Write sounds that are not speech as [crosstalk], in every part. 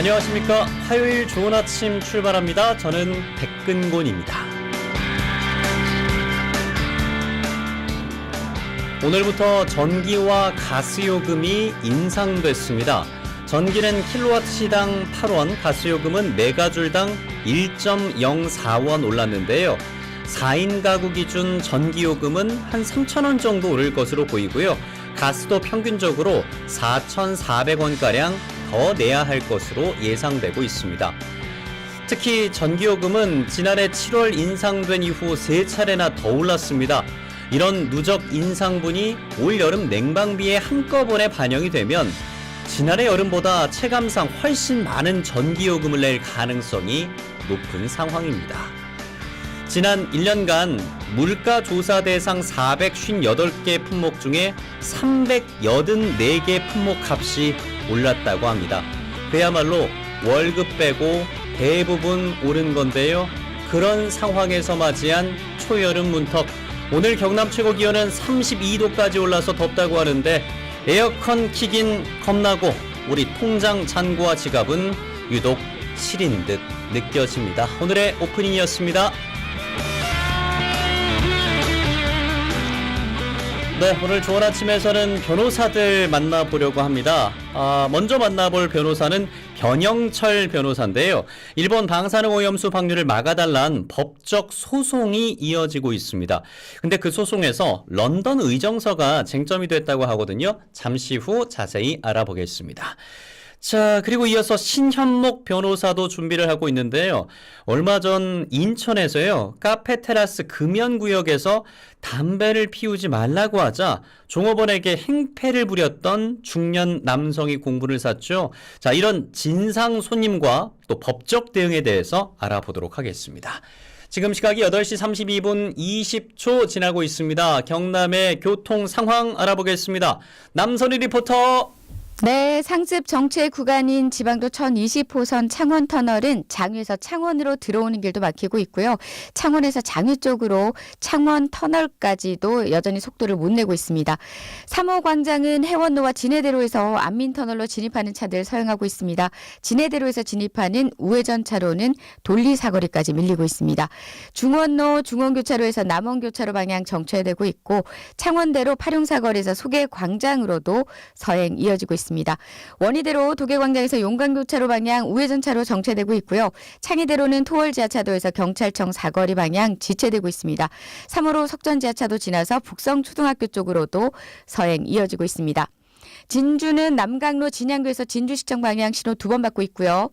안녕하십니까. 화요일 좋은 아침 출발합니다. 저는 백근곤입니다. 오늘부터 전기와 가스요금이 인상됐습니다. 전기는 킬로와트 시당 8원, 가스요금은 메가줄당 1.04원 올랐는데요. 4인 가구 기준 전기요금은 한 3,000원 정도 오를 것으로 보이고요. 가스도 평균적으로 4,400원가량 더 내야 할 것으로 예상되고 있습니다. 특히 전기요금은 지난해 7월 인상된 이후 세 차례나 더 올랐습니다. 이런 누적 인상분이 올 여름 냉방비에 한꺼번에 반영이 되면 지난해 여름보다 체감상 훨씬 많은 전기요금을 낼 가능성이 높은 상황입니다. 지난 1년간 물가 조사 대상 458개 품목 중에 384개 품목 값이 올랐다고 합니다. 그야말로 월급 빼고 대부분 오른 건데요. 그런 상황에서 맞이한 초여름 문턱. 오늘 경남 최고 기온은 32도까지 올라서 덥다고 하는데 에어컨 키긴 겁나고 우리 통장 잔고와 지갑은 유독 시린 듯 느껴집니다. 오늘의 오프닝이었습니다. 네, 오늘 좋은 아침에서는 변호사들 만나보려고 합니다. 아, 먼저 만나볼 변호사는 변영철 변호사인데요. 일본 방사능 오염수 방류를 막아달란 법적 소송이 이어지고 있습니다. 근데 그 소송에서 런던 의정서가 쟁점이 됐다고 하거든요. 잠시 후 자세히 알아보겠습니다. 자, 그리고 이어서 신현목 변호사도 준비를 하고 있는데요. 얼마 전 인천에서요, 카페 테라스 금연 구역에서 담배를 피우지 말라고 하자 종업원에게 행패를 부렸던 중년 남성이 공분을 샀죠. 자, 이런 진상 손님과 또 법적 대응에 대해서 알아보도록 하겠습니다. 지금 시각이 8시 32분 20초 지나고 있습니다. 경남의 교통 상황 알아보겠습니다. 남선희 리포터. 네, 상습 정체 구간인 지방도 1020호선 창원 터널은 장위에서 창원으로 들어오는 길도 막히고 있고요. 창원에서 장위 쪽으로 창원 터널까지도 여전히 속도를 못 내고 있습니다. 3호 광장은 해원로와 진해대로에서 안민터널로 진입하는 차들 서행하고 있습니다. 진해대로에서 진입하는 우회전 차로는 돌리사거리까지 밀리고 있습니다. 중원로 중원교차로에서 남원교차로 방향 정체되고 있고 창원대로 파룡사거리에서 소계광장으로도 서행 이어지고 있습니다. 원희대로 도계광장에서 용관교차로 방향 우회전차로 정체되고 있고요. 창의대로는 토월 지하차도에서 경찰청 사거리 방향 지체되고 있습니다. 3호로 석전 지하차도 지나서 북성초등학교 쪽으로도 서행 이어지고 있습니다. 진주는 남강로 진양교에서 진주시청 방향 신호 두 번 받고 있고요.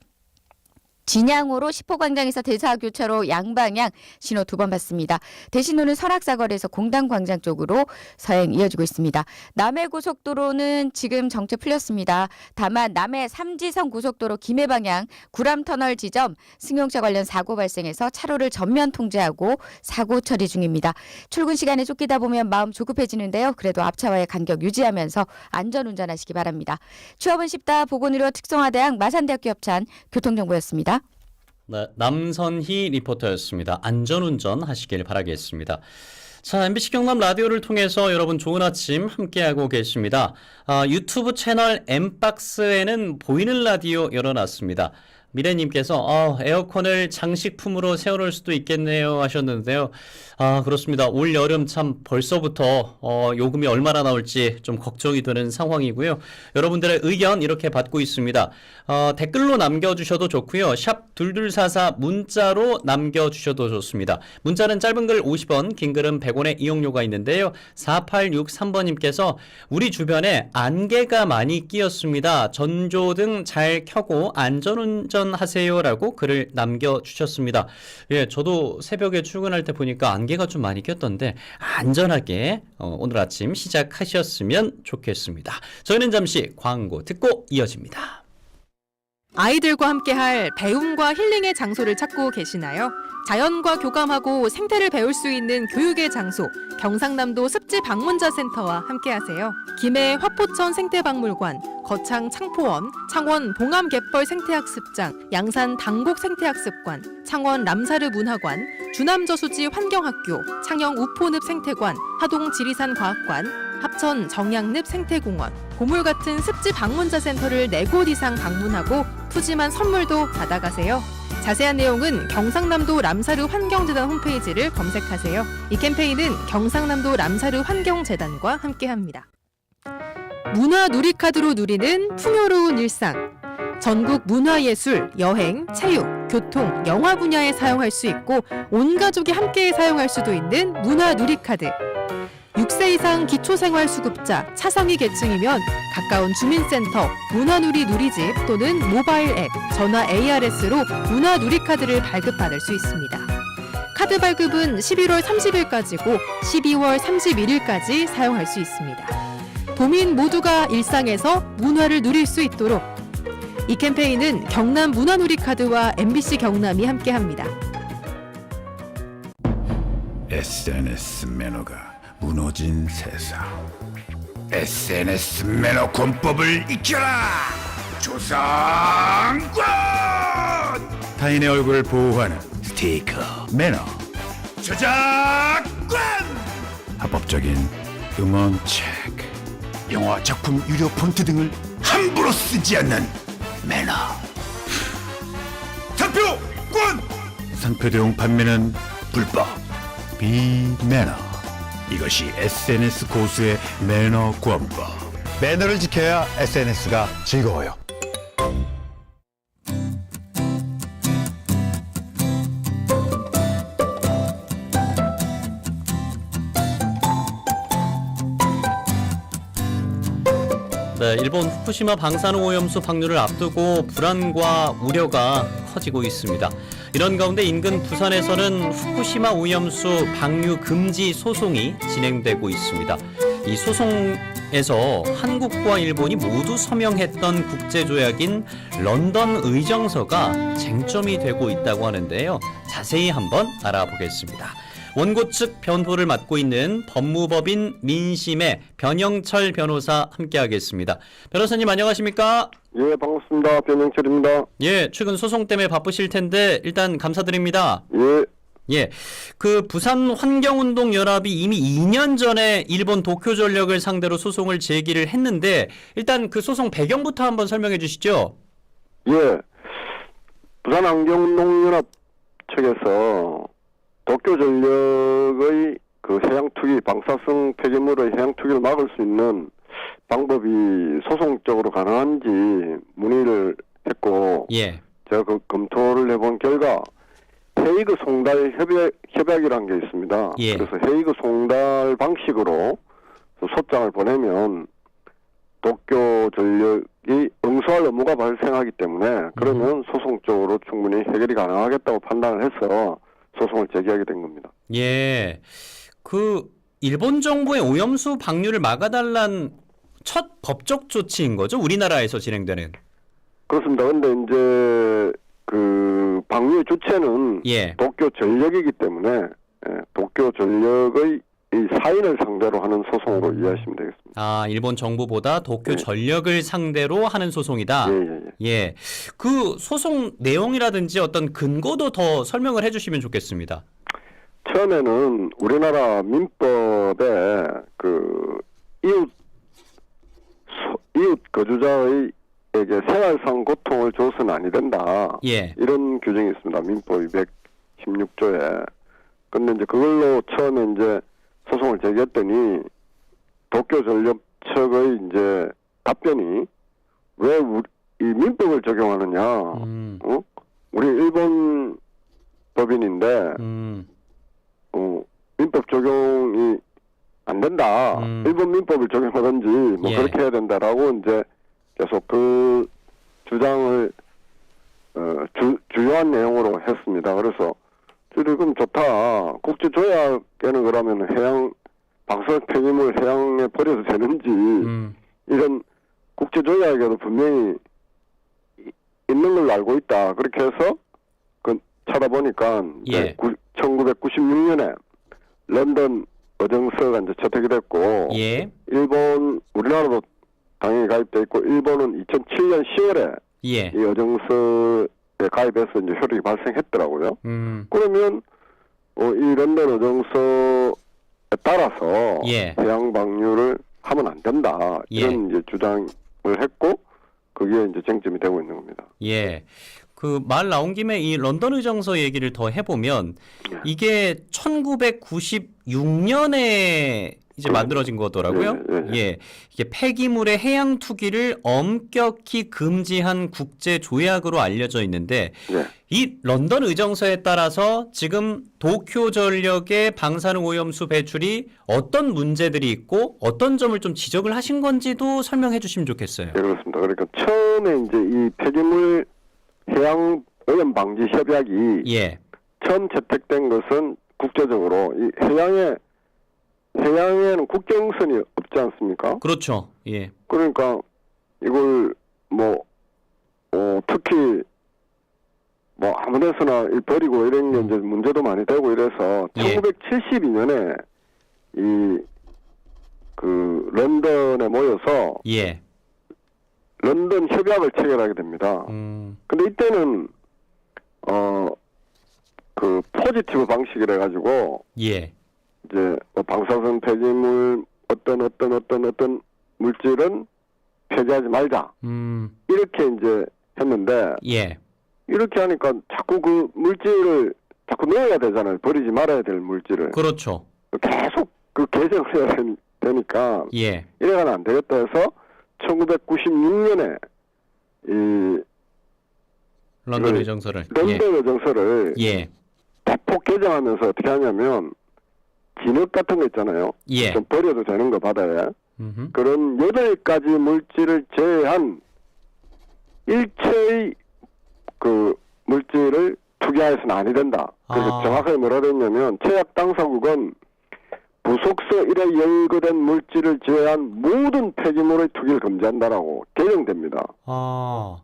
진양호로 시포광장에서 대사교차로 양방향 신호 두 번 받습니다. 대신호는 설악사거리에서 공단광장 쪽으로 서행 이어지고 있습니다. 남해 고속도로는 지금 정체 풀렸습니다. 다만 남해 삼지선 고속도로 김해 방향 구람터널 지점 승용차 관련 사고 발생해서 차로를 전면 통제하고 사고 처리 중입니다. 출근 시간에 쫓기다 보면 마음 조급해지는데요. 그래도 앞차와의 간격 유지하면서 안전 운전하시기 바랍니다. 취업은 쉽다 보건의료 특성화대학 마산대학교 협찬 교통정보였습니다. 네, 남선희 리포터였습니다. 안전운전 하시길 바라겠습니다. 자, MBC 경남 라디오를 통해서 여러분 좋은 아침 함께하고 계십니다. 아, 유튜브 채널 엠박스에는 보이는 라디오 열어놨습니다. 미래님께서 아, 에어컨을 장식품으로 세워놓을 수도 있겠네요 하셨는데요. 아 그렇습니다. 올 여름 참 벌써부터 어, 요금이 얼마나 나올지 좀 걱정이 되는 상황이고요. 여러분들의 의견 이렇게 받고 있습니다. 어, 댓글로 남겨주셔도 좋고요. 샵 둘둘사사 문자로 남겨주셔도 좋습니다. 문자는 짧은 글 50원, 긴 글은 100원의 이용료가 있는데요. 4863번님께서 우리 주변에 안개가 많이 끼었습니다. 전조등 잘 켜고 안전운전 하세요라고 글을 남겨주셨습니다. 예, 저도 새벽에 출근할 때 보니까 안개가 좀 많이 꼈던데 안전하게 어, 오늘 아침 시작하셨으면 좋겠습니다. 저희는 잠시 광고 듣고 이어집니다. 아이들과 함께할 배움과 힐링의 장소를 찾고 계시나요? 자연과 교감하고 생태를 배울 수 있는 교육의 장소 경상남도 습지 방문자 센터와 함께하세요. 김해 화포천 생태박물관, 거창 창포원, 창원 봉암 갯벌 생태학습장, 양산 당곡 생태학습관, 창원 람사르 문화관, 주남 저수지 환경학교, 창녕 우포늪 생태관, 하동 지리산 과학관, 합천 정양늪 생태공원, 보물 같은 습지 방문자 센터를 네 곳 이상 방문하고 푸짐한 선물도 받아가세요. 자세한 내용은 경상남도 람사르 환경재단 홈페이지를 검색하세요. 이 캠페인은 경상남도 람사르 환경재단과 함께합니다. 문화 누리카드로 누리는 풍요로운 일상. 전국 문화예술, 여행, 체육, 교통, 영화 분야에 사용할 수 있고 온 가족이 함께 사용할 수도 있는 문화 누리카드. 6세 이상 기초생활수급자, 차상위 계층이면 가까운 주민센터, 문화누리 누리집 또는 모바일 앱, 전화 ARS로 문화누리 카드를 발급받을 수 있습니다. 카드 발급은 11월 30일까지고 12월 31일까지 사용할 수 있습니다. 도민 모두가 일상에서 문화를 누릴 수 있도록 이 캠페인은 경남 문화누리카드와 MBC 경남이 함께합니다. SNS 매너가 무너진 세상. SNS 매너 권법을 익혀라! 조상권! 타인의 얼굴을 보호하는 스티커 매너 저작권! 합법적인 음원 체크 영화 작품 유료 폰트 등을 함부로 쓰지 않는 매너. 상표권! 상표 대용 판매는 불법. 비매너 이것이 SNS 고수의 매너 권법 매너를 지켜야 SNS가 즐거워요. 네, 일본 후쿠시마 방사능 오염수 방류를 앞두고 불안과 우려가 커지고 있습니다. 이런 가운데 인근 부산에서는 후쿠시마 오염수 방류 금지 소송이 진행되고 있습니다. 이 소송에서 한국과 일본이 모두 서명했던 국제조약인 런던 의정서가 쟁점이 되고 있다고 하는데요. 자세히 한번 알아보겠습니다. 원고 측 변호를 맡고 있는 법무법인 민심의 변영철 변호사 함께하겠습니다. 변호사님 안녕하십니까? 예, 반갑습니다. 변영철입니다. 예, 최근 소송 때문에 바쁘실 텐데 일단 감사드립니다. 예, 예, 그 부산 환경운동 연합이 이미 2년 전에 일본 도쿄 전력을 상대로 소송을 제기를 했는데 일단 그 소송 배경부터 한번 설명해 주시죠. 예. 부산 환경운동 연합 측에서 도쿄 전력의 그 해양 투기, 방사성 폐기물의 해양 투기를 막을 수 있는 방법이 소송적으로 가능한지 문의를 했고, 예, 제가 그 검토를 해본 결과 헤이그 송달 협약, 협약이라는 게 있습니다. 예. 그래서 헤이그 송달 방식으로 소장을 보내면 도쿄 전력이 응수할 의무가 발생하기 때문에 그러면 소송적으로 충분히 해결이 가능하겠다고 판단을 해서 소송을 제기하게 된 겁니다. 예, 그 일본 정부의 오염수 방류를 막아달란 첫 법적 조치인 거죠? 우리나라에서 진행되는. 그렇습니다. 근데 이제 그 방류의 주체는 예, 도쿄 전력이기 때문에 예, 도쿄 전력의 이 사인을 상대로 하는 소송으로 이해하시면 되겠습니다. 아 일본 정부보다 도쿄 예. 전력을 상대로 하는 소송이다. 예, 예, 예. 예, 그 소송 내용이라든지 어떤 근거도 더 설명을 해주시면 좋겠습니다. 처음에는 우리나라 민법에 그 이웃 소- 이웃 거주자의 에게 생활상 고통을 줘서는 아니 된다. 예, 이런 규정이 있습니다. 민법 216조에. 근데 이제 그걸로 처음에 이제 소송을 제기했더니 도쿄 전력 측의 이제 답변이 왜 우리, 이 민법을 적용하느냐. 음, 어? 우리 일본 법인인데 음, 어, 민법 적용이 안 된다. 음. 일본 민법을 적용하든지 뭐 예. 그렇게 해야 된다라고 이제 계속 그 주장을 어, 주, 주요한 내용으로 했습니다. 그래서 지금 좋다. 국제 조약에는 그러면 해양 방사능 폐기물 해양에 버려도 되는지 음, 이런 국제 조약에도 분명히 이- 있는 걸로 알고 있다. 그렇게 해서 그 찾아보니까 예. 1996년에 런던 어정서가 이제 채택이 됐고 예, 일본 우리나라도 당연히 가입돼 있고 일본은 2007년 10월에 예, 이 어정서에 가입해서 이제 효력이 발생했더라고요. 음, 그러면 어, 이 런던 어정서에 따라서 예. 해양 방류를 하면 안 된다 이런 이제 주장을 했고 그게 이제 쟁점이 되고 있는 겁니다. 예. 그 말 나온 김에 이 런던 의정서 얘기를 더 해보면 예. 이게 1996년에 이제 만들어진 거더라고요. 예, 예, 예. 예. 이게 폐기물의 해양 투기를 엄격히 금지한 국제 조약으로 알려져 있는데 예. 이 런던 의정서에 따라서 지금 도쿄 전력의 방사능 오염수 배출이 어떤 문제들이 있고 어떤 점을 좀 지적을 하신 건지도 설명해 주시면 좋겠어요. 예, 그렇습니다. 그러니까 처음에 이제 이 폐기물 해양 오염 방지 협약이 예. 처음 채택된 것은 국제적으로 이 해양에 해양에는 국경선이 없지 않습니까? 그렇죠. 예. 그러니까 이걸 뭐 어, 특히 뭐 아무데서나 이 버리고 이런 게 이제 문제도 많이 되고 이래서 예. 1972년에 이 그 런던에 모여서 예. 런던 협약을 체결하게 됩니다. 음. 근데 이때는 어 그 포지티브 방식이라 가지고 예. 이제 뭐 방사선 폐기물 어떤 어떤 어떤 어떤 물질은 폐기하지 말자 음. 이렇게 이제 했는데 예. 이렇게 하니까 자꾸 그 물질을 자꾸 넣어야 되잖아요 버리지 말아야 될 물질을 그렇죠. 계속 그 개정을 해야 되니- 되니까 예. 이래가는 안 되겠다 해서 1996년에 이 런던 의정서를. 런던 예. 예. 대폭 개정하면서 어떻게 하냐면 진흙 같은 거 있잖아요. 예. 좀 버려도 되는 거 바다에 음흠. 그런 여덟 가지 물질을 제외한 일체의 그 물질을 투기하여서는 아니 된다. 그래서 아. 정확하게 뭐라 그랬냐면 제약 당사국은 부속서 1에 열거된 물질을 제외한 모든 폐기물의 투기를 금지한다라고 개정됩니다. 아.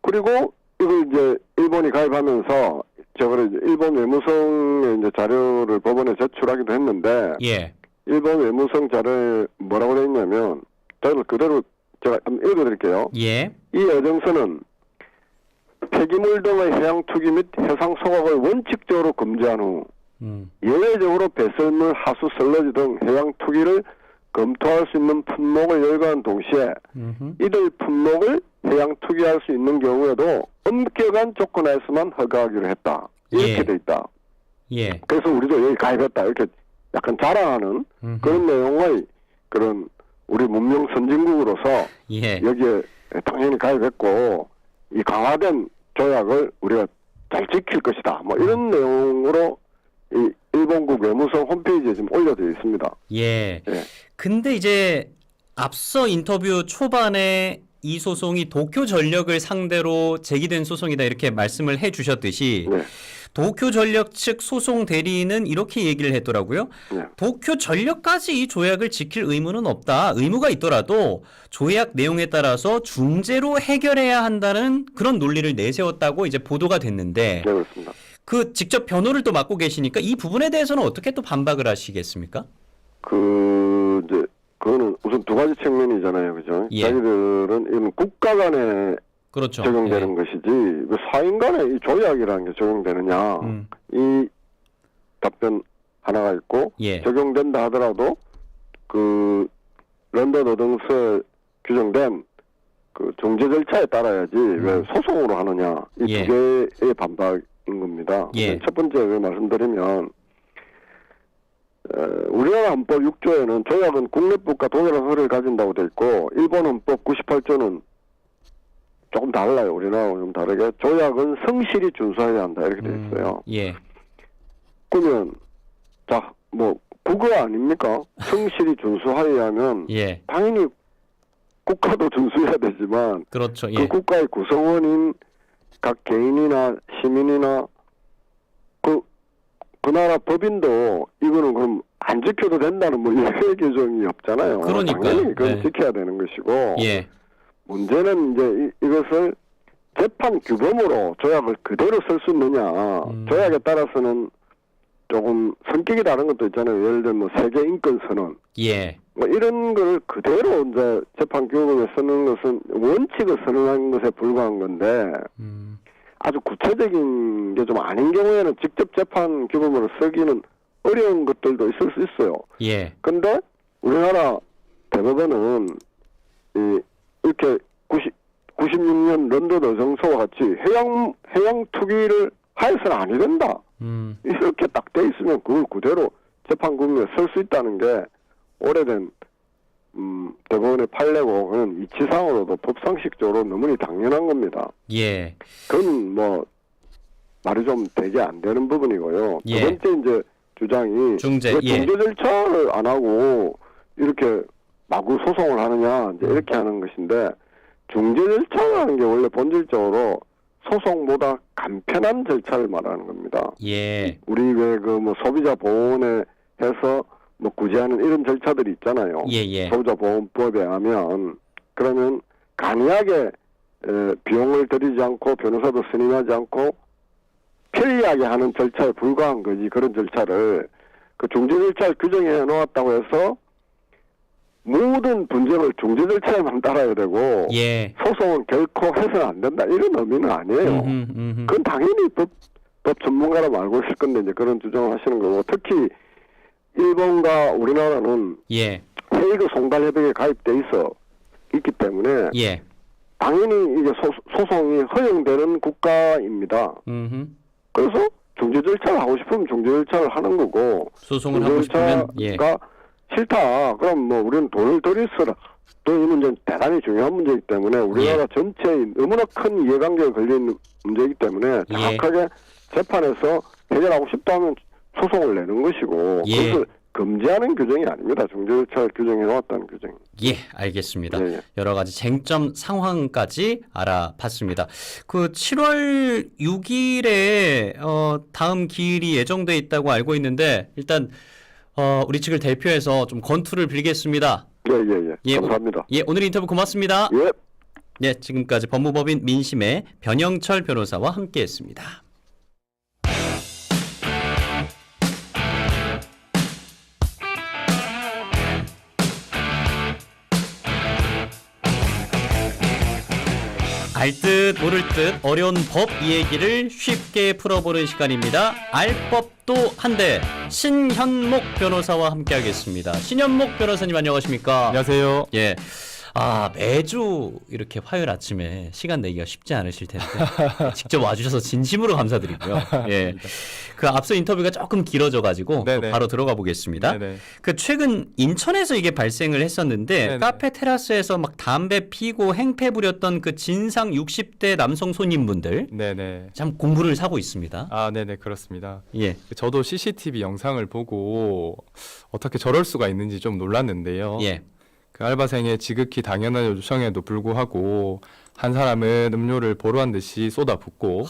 그리고 이걸 이제 일본이 가입하면서 저거를 이제 일본 외무성의 이제 자료를 법원에 제출하기도 했는데 예. 일본 외무성 자료에 뭐라고 돼 있냐면 저를 그대로 제가 한번 읽어드릴게요. 예. 이 여정서는 폐기물 등의 해양 투기 및 해상 소각을 원칙적으로 금지한 후 음. 예외적으로 배설물, 하수, 설러지 등 해양 투기를 검토할 수 있는 품목을 열거한 동시에 음흠. 이들 품목을 해양 투기할 수 있는 경우에도 엄격한 조건에서만 허가하기로 했다. 이렇게 예. 돼 있다. 예. 그래서 우리도 여기 가입했다. 이렇게 약간 자랑하는 음흠. 그런 내용의 그런 우리 문명 선진국으로서 예. 여기에 당연히 가입했고 이 강화된 조약을 우리가 잘 지킬 것이다. 뭐 이런 내용으로 이 일본국 외무성 홈페이지에 지금 올려져 있습니다. 예. 예. 근데 이제 앞서 인터뷰 초반에 이 소송이 도쿄 전력을 상대로 제기된 소송이다 이렇게 말씀을 해 주셨듯이 네. 도쿄 전력 측 소송 대리인은 이렇게 얘기를 했더라고요. 네. 도쿄 전력까지 이 조약을 지킬 의무는 없다. 의무가 있더라도 조약 내용에 따라서 중재로 해결해야 한다는 그런 논리를 내세웠다고 이제 보도가 됐는데 네, 그 직접 변호를 또 맡고 계시니까 이 부분에 대해서는 어떻게 또 반박을 하시겠습니까? 그 이제 그거는 우선 두 가지 측면이잖아요, 그죠? 예. 자기들은 이건 국가 간에 그렇죠. 적용되는 예. 것이지 그 사인 간에 이 조약이라는 게 적용되느냐 음. 이 답변 하나가 있고 예. 적용된다 하더라도 그 런던 노동서에 규정된 그 중재 절차에 따라야지 왜 소송으로 하느냐 이 음. 예. 두 개의 반박인 겁니다. 예. 첫 번째 그 말씀드리면 에, 우리나라 헌법 6조에는 조약은 국내법과 동일한 허를 가진다고 돼 있고 일본 헌법 98조는 조금 달라요. 우리나라하고 좀 다르게 조약은 성실히 준수해야 한다 이렇게 돼 음, 있어요. 예. 그러면 자뭐 국어 아닙니까? 성실히 준수하여야 하면 [laughs] 예. 당연히 국가도 [laughs] 준수해야 되지만 그렇죠. 그 예. 국가의 구성원인 각 개인이나 시민이나 그, 그 나라 법인도 이거는 그럼 안 지켜도 된다는 뭐 예외 [laughs] 규정이 없잖아요. 그러니까요. 당연히 그건 네. 지켜야 되는 것이고 예. 문제는 이제 이, 이것을 재판 규범으로 조약을 그대로 쓸 수 있느냐. 음. 조약에 따라서는 조금 성격이 다른 것도 있잖아요. 예를 들면 뭐 세계 인권 선언 예. 뭐 이런 걸 그대로 이제 재판 규범에 쓰는 것은 원칙을 선언한 것에 불과한 건데 음. 아주 구체적인 게 좀 아닌 경우에는 직접 재판 규범으로 쓰기는 어려운 것들도 있을 수 있어요. 예. 근데 우리나라 대법원은 이 이렇게 90 96년 런던 어정서와 같이 해양 해양 투기를 하여서는 아니 된다. 음, 이렇게 딱 돼 있으면 그걸 그대로 재판국에 설수 있다는 게 오래된 음, 대법원의 판례고 그는 이치상으로도 법상식적으로 너무나 당연한 겁니다. 예, 그건 뭐 말이 좀 되게 안 되는 부분이고요. 예. 두 번째 이제 주장이 중재, 왜 예. 중재 절차를 안 하고 이렇게 마구 소송을 하느냐 이제 이렇게 하는 것인데 중재 절차라는 게 원래 본질적으로 소송보다 간편한 절차를 말하는 겁니다. 예, 우리 왜 그 뭐 소비자 보호원에 해서 뭐 구제하는 이런 절차들이 있잖아요. 예, 예. 소비자 보호법에 의하면 그러면 간이하게 에, 비용을 들이지 않고 변호사도 선임하지 않고 편리하게 하는 절차에 불과한 거지 그런 절차를 그 중재 절차를 규정해 놓았다고 해서 모든 분쟁을 중재 절차에만 따라야 되고 예. 소송은 결코 해서는 안 된다 이런 의미는 아니에요. 음흠, 음흠. 그건 당연히 법, 법 전문가라면 알고 있을 건데 이제 그런 주장을 하시는 거고 특히 일본과 우리나라는 예, 헤이그 송달 협약에 가입돼 있어 있기 때문에 예. 당연히 이게 소, 소송이 허용되는 국가입니다. 음흠. 그래서 중재 절차를 하고 싶으면 중재 절차를 하는 거고 소송을 하고 싶으면 예. 싫다. 그럼 뭐 우리는 돈을 들이서라. 또 이 문제는 대단히 중요한 문제이기 때문에 우리나라 예. 전체에 너무나 큰 이해관계가 걸린 문제이기 때문에 예. 정확하게 재판에서 해결하고 싶다면 소송을 내는 것이고 예. 그것을 금지하는 규정이 아닙니다. 중재 절차를 규정해 놓았다는 규정. 예, 알겠습니다. 예, 예. 여러 가지 쟁점 상황까지 알아봤습니다. 그 7월 6일에 어, 다음 기일이 예정돼 있다고 알고 있는데 일단 어, 우리 측을 대표해서 좀 건투를 빌겠습니다. 예, 예, 예. 예, 감사합니다. 예, 오늘 인터뷰 고맙습니다. 예. 네, 지금까지 법무법인 민심의 변영철 변호사와 함께했습니다. 알듯 모를 듯 어려운 법 이야기를 쉽게 풀어보는 시간입니다. 알법도 한데 신현목 변호사와 함께하겠습니다. 신현목 변호사님 안녕하십니까? 안녕하세요. 예. 아, 매주 이렇게 화요일 아침에 시간 내기가 쉽지 않으실 텐데 [laughs] 직접 와주셔서 진심으로 감사드리고요. [laughs] 예. 그 앞서 인터뷰가 조금 길어져 가지고 네네. 바로 들어가 보겠습니다. 네네. 그 최근 인천에서 이게 발생을 했었는데 네네. 카페 테라스에서 막 담배 피고 행패 부렸던 그 진상 60대 남성 손님분들 네네. 참 공부를 사고 있습니다. 아, 네네, 그렇습니다. 예. 저도 CCTV 영상을 보고 어떻게 저럴 수가 있는지 좀 놀랐는데요. 예. 그 알바생의 지극히 당연한 요청에도 불구하고 한 사람은 음료를 보루한 듯이 쏟아붓고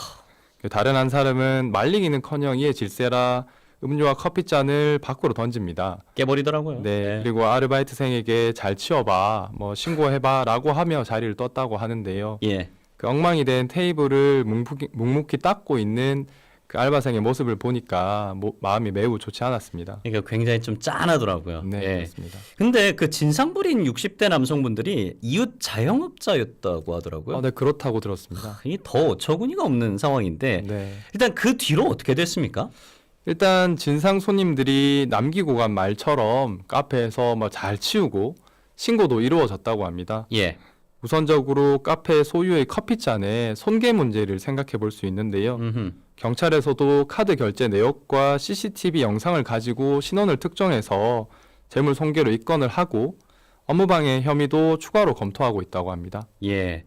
그 다른 한 사람은 말리기는커녕 이에 질세라 음료와 커피잔을 밖으로 던집니다. 깨버리더라고요. 네. 그리고 아르바이트생에게 잘 치워봐, 뭐 신고해봐라고 하며 자리를 떴다고 하는데요. 예. 그 엉망이 된 테이블을 묵묵히, 묵묵히 닦고 있는 그 알바생의 모습을 보니까 모- 마음이 매우 좋지 않았습니다. 그러니까 굉장히 좀 짠하더라고요. 네, 예. 그렇습니다. 근데 그 진상 부린 60대 남성분들이 이웃 자영업자였다고 하더라고요. 어, 네, 그렇다고 들었습니다. 이게 더 어처구니가 없는 상황인데 네. 일단 그 뒤로 어떻게 됐습니까? 일단 진상 손님들이 남기고 간 말처럼 카페에서 뭐 잘 치우고 신고도 이루어졌다고 합니다. 예. 우선적으로 카페 소유의 커피잔에 손괴 문제를 생각해 볼 수 있는데요. 음흠. 경찰에서도 카드 결제 내역과 CCTV 영상을 가지고 신원을 특정해서 재물 손괴로 입건을 하고 업무방해 혐의도 추가로 검토하고 있다고 합니다. 예.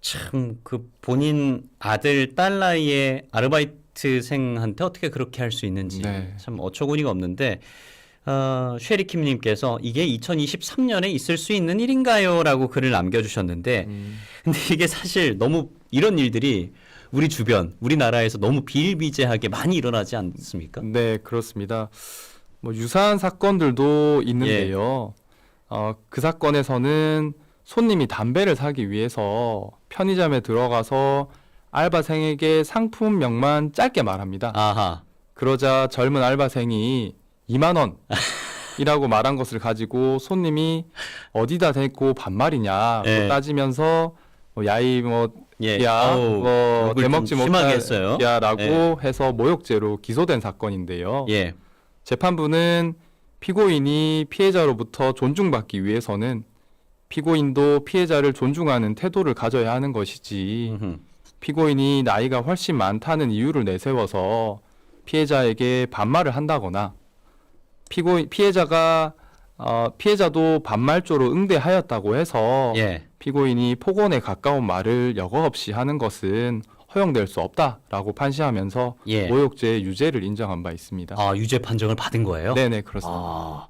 참 그 본인 아들 딸 나이에 아르바이트생한테 어떻게 그렇게 할 수 있는지 네. 참 어처구니가 없는데 어, 쉐리킴님께서 이게 2023년에 있을 수 있는 일인가요?라고 글을 남겨주셨는데 음, 근데 이게 사실 너무 이런 일들이 우리 주변 우리나라에서 너무 비일비재하게 많이 일어나지 않습니까? 네, 그렇습니다. 뭐 유사한 사건들도 있는데요. 어, 그 사건에서는 손님이 담배를 사기 위해서 편의점에 들어가서 알바생에게 상품명만 짧게 말합니다. 아하. 그러자 젊은 알바생이 2만 원 이라고 [laughs] 말한 것을 가지고 손님이 어디다 대고 반말이냐 예. 고 따지면서 뭐 야이 뭐 예. 야, 어우, 뭐 욕을 대먹지 좀 심하게 했어요. 못야라고 예. 해서 모욕죄로 기소된 사건인데요. 예. 재판부는 피고인이 피해자로부터 존중받기 위해서는 피고인도 피해자를 존중하는 태도를 가져야 하는 것이지 음흠. 피고인이 나이가 훨씬 많다는 이유를 내세워서 피해자에게 반말을 한다거나 피고인 피해자가 어, 피해자도 반말조로 응대하였다고 해서 예. 피고인이 폭언에 가까운 말을 여과 없이 하는 것은 허용될 수 없다라고 판시하면서 예. 모욕죄 유죄를 인정한 바 있습니다. 아, 유죄 판정을 받은 거예요? 네네 그렇습니다. 아,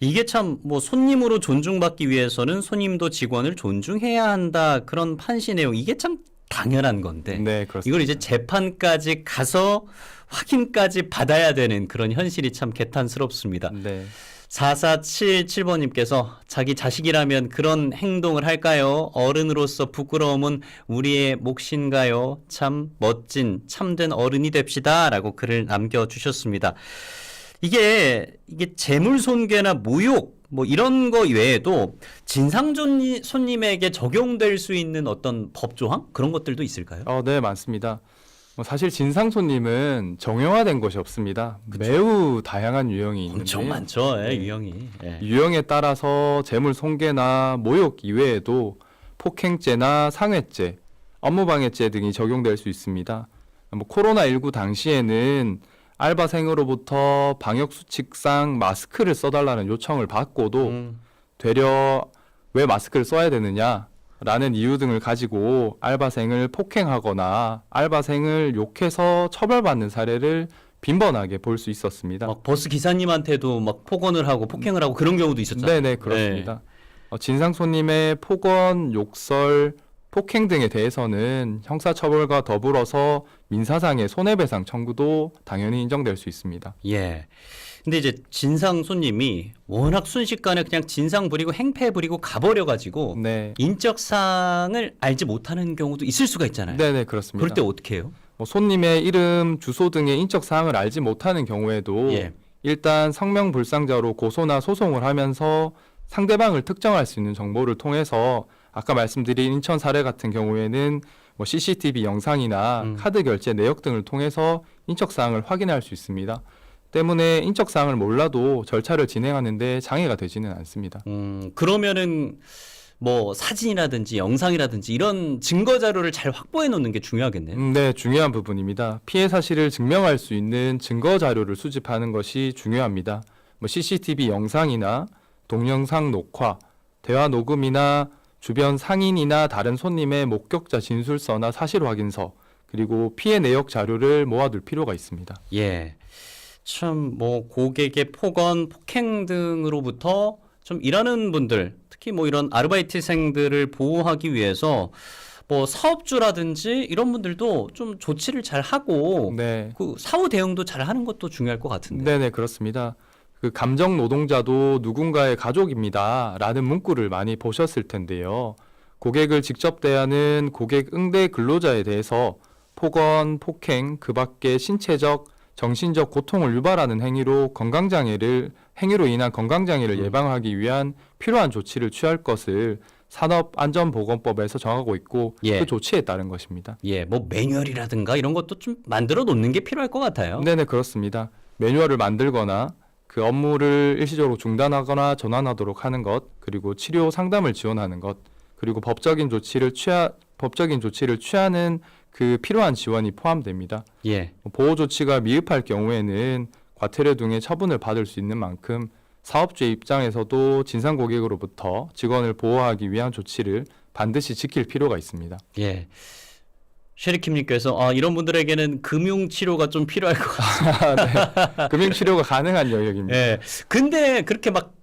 이게 참 뭐 손님으로 존중받기 위해서는 손님도 직원을 존중해야 한다 그런 판시 내용 이게 참 당연한 건데 네 그렇습니다. 이걸 이제 재판까지 가서 확인까지 받아야 되는 그런 현실이 참 개탄스럽습니다. 네. 4477번님께서 자기 자식이라면 그런 행동을 할까요? 어른으로서 부끄러움은 우리의 몫인가요? 참 멋진 참된 어른이 됩시다. 라고 글을 남겨주셨습니다. 이게, 이게 재물 손괴나 모욕, 뭐 이런 거 외에도 진상 손님- 손님에게 적용될 수 있는 어떤 법조항? 그런 것들도 있을까요? 어, 네 맞습니다. 뭐 사실 진상 손님은 정형화된 것이 없습니다. 매우 다양한 유형이 있는데 엄청 많죠. 예, 네. 유형이. 예. 유형에 따라서 재물 손괴나 모욕 이외에도 폭행죄나 상해죄, 업무방해죄 등이 적용될 수 있습니다. 뭐 코로나19 당시에는 알바생으로부터 방역 수칙상 마스크를 써달라는 요청을 받고도 음, 되려 왜 마스크를 써야 되느냐? 라는 이유 등을 가지고 알바생을 폭행하거나 알바생을 욕해서 처벌받는 사례를 빈번하게 볼 수 있었습니다. 막 버스 기사님한테도 막 폭언을 하고 폭행을 하고 그런 경우도 있었잖아요. 네네 그렇습니다. 어, 진상 손님의 폭언, 욕설, 폭행 등에 대해서는 형사처벌과 더불어서 민사상의 손해배상 청구도 당연히 인정될 수 있습니다. 예. 근데 이제 진상 손님이 워낙 순식간에 그냥 진상 부리고 행패 부리고 가버려 가지고 네, 인적 사항을 알지 못하는 경우도 있을 수가 있잖아요. 네네 그렇습니다. 그럴 때 어떻게 해요? 뭐 손님의 이름, 주소 등의 인적 사항을 알지 못하는 경우에도 예. 일단 성명불상자로 고소나 소송을 하면서 상대방을 특정할 수 있는 정보를 통해서 아까 말씀드린 인천 사례 같은 경우에는 뭐 CCTV 영상이나 음. 카드 결제 내역 등을 통해서 인적 사항을 확인할 수 있습니다. 때문에 인적 사항을 몰라도 절차를 진행하는데 장애가 되지는 않습니다. 음, 그러면은 뭐 사진이라든지 영상이라든지 이런 증거 자료를 잘 확보해 놓는 게 중요하겠네요. 음, 네, 중요한 부분입니다. 피해 사실을 증명할 수 있는 증거 자료를 수집하는 것이 중요합니다. 뭐 CCTV 영상이나 동영상 녹화, 대화 녹음이나 주변 상인이나 다른 손님의 목격자 진술서나 사실 확인서, 그리고 피해 내역 자료를 모아둘 필요가 있습니다. 예. 참 뭐 고객의 폭언, 폭행 등으로부터 좀 일하는 분들, 특히 뭐 이런 아르바이트생들을 보호하기 위해서 뭐 사업주라든지 이런 분들도 좀 조치를 잘 하고 네. 그 사후 대응도 잘 하는 것도 중요할 것 같은데. 네네 그렇습니다. 그 감정 노동자도 누군가의 가족입니다라는 문구를 많이 보셨을 텐데요. 고객을 직접 대하는 고객 응대 근로자에 대해서 폭언, 폭행, 그밖에 신체적, 정신적 고통을 유발하는 행위로 건강장애를 행위로 인한 건강장애를 음. 예방하기 위한 필요한 조치를 취할 것을 산업안전보건법에서 정하고 있고 예. 그 조치에 따른 것입니다. 예, 뭐 매뉴얼이라든가 이런 것도 좀 만들어 놓는 게 필요할 것 같아요. 네네 그렇습니다. 매뉴얼을 만들거나 그 업무를 일시적으로 중단하거나 전환하도록 하는 것, 그리고 치료 상담을 지원하는 것, 그리고 법적인 조치를 취하 법적인 조치를 취하는 그 필요한 지원이 포함됩니다. 예. 보호 조치가 미흡할 경우에는 과태료 등의 처분을 받을 수 있는 만큼 사업주의 입장에서도 진상 고객으로부터 직원을 보호하기 위한 조치를 반드시 지킬 필요가 있습니다. 예. 쉐리킴님께서 아, 이런 분들에게는 금융 치료가 좀 필요할 것 같아요. 금융 치료가 가능한 영역입니다. 예. 근데 그렇게 막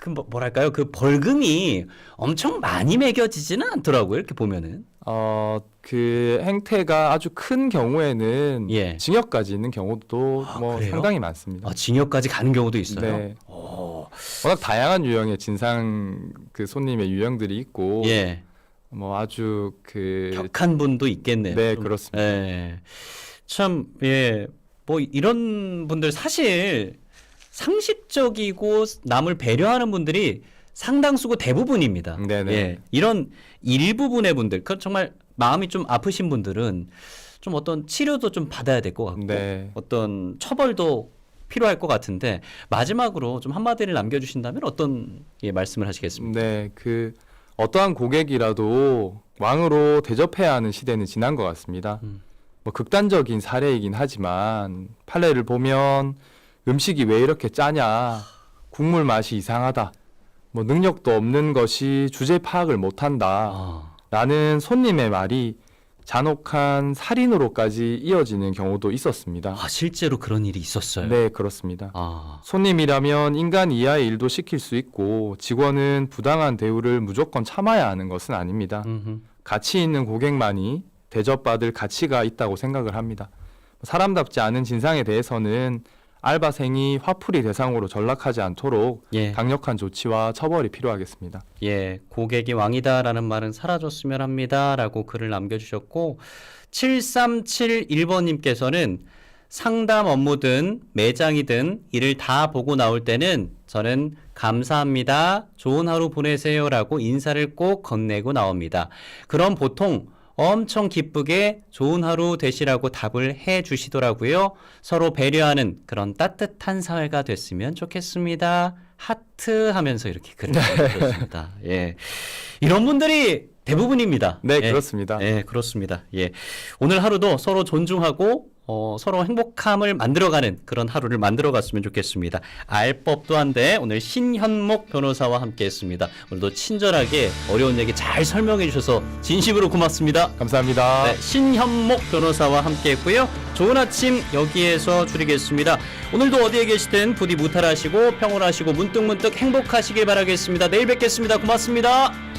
그 뭐랄까요? 그 벌금이 엄청 많이 매겨지지는 않더라고요. 이렇게 보면은. 어, 그 행태가 아주 큰 경우에는 예. 징역까지 있는 경우도 아, 뭐 그래요? 상당히 많습니다. 아, 징역까지 가는 경우도 있어요. 네. 오. 워낙 다양한 유형의 진상 그 손님의 유형들이 있고 예. 뭐 아주 그 격한 분도 있겠네요. 네, 좀. 그렇습니다. 예. 참, 예. 뭐 이런 분들 사실 상식적이고 남을 배려하는 분들이 상당수고 대부분입니다. 네네. 예. 이런 일부분의 분들, 그 정말 마음이 좀 아프신 분들은 좀 어떤 치료도 좀 받아야 될 것 같고 네. 어떤 처벌도 필요할 것 같은데 마지막으로 좀 한마디를 남겨주신다면 어떤 예, 말씀을 하시겠습니까? 네, 그 어떠한 고객이라도 왕으로 대접해야 하는 시대는 지난 것 같습니다. 음. 뭐 극단적인 사례이긴 하지만 판례를 보면 음식이 왜 이렇게 짜냐, 국물 맛이 이상하다, 뭐 능력도 없는 것이 주제 파악을 못한다. 아, 라는 손님의 말이 잔혹한 살인으로까지 이어지는 경우도 있었습니다. 아, 실제로 그런 일이 있었어요. 네, 그렇습니다. 아, 손님이라면 인간 이하의 일도 시킬 수 있고 직원은 부당한 대우를 무조건 참아야 하는 것은 아닙니다. 음흠. 가치 있는 고객만이 대접받을 가치가 있다고 생각을 합니다. 사람답지 않은 진상에 대해서는 알바생이 화풀이 대상으로 전락하지 않도록 예. 강력한 조치와 처벌이 필요하겠습니다. 예, 고객이 왕이다라는 말은 사라졌으면 합니다라고 글을 남겨주셨고 7371번님께서는 상담 업무든 매장이든 일을 다 보고 나올 때는 저는 감사합니다. 좋은 하루 보내세요라고 인사를 꼭 건네고 나옵니다. 그럼 보통 엄청 기쁘게 좋은 하루 되시라고 답을 해 주시더라고요. 서로 배려하는 그런 따뜻한 사회가 됐으면 좋겠습니다. 하트 하면서 이렇게 글을 남겨주셨습니다. 예. 이런 분들이 대부분입니다. 네, 예. 그렇습니다. 예, 그렇습니다. 예. 오늘 하루도 서로 존중하고 어, 서로 행복함을 만들어가는 그런 하루를 만들어갔으면 좋겠습니다. 알 법도 한데 오늘 신현목 변호사와 함께했습니다. 오늘도 친절하게 어려운 얘기 잘 설명해 주셔서 진심으로 고맙습니다. 감사합니다. 네, 신현목 변호사와 함께했고요. 좋은 아침 여기에서 줄이겠습니다. 오늘도 어디에 계시든 부디 무탈하시고 평온하시고 문득문득 행복하시길 바라겠습니다. 내일 뵙겠습니다. 고맙습니다.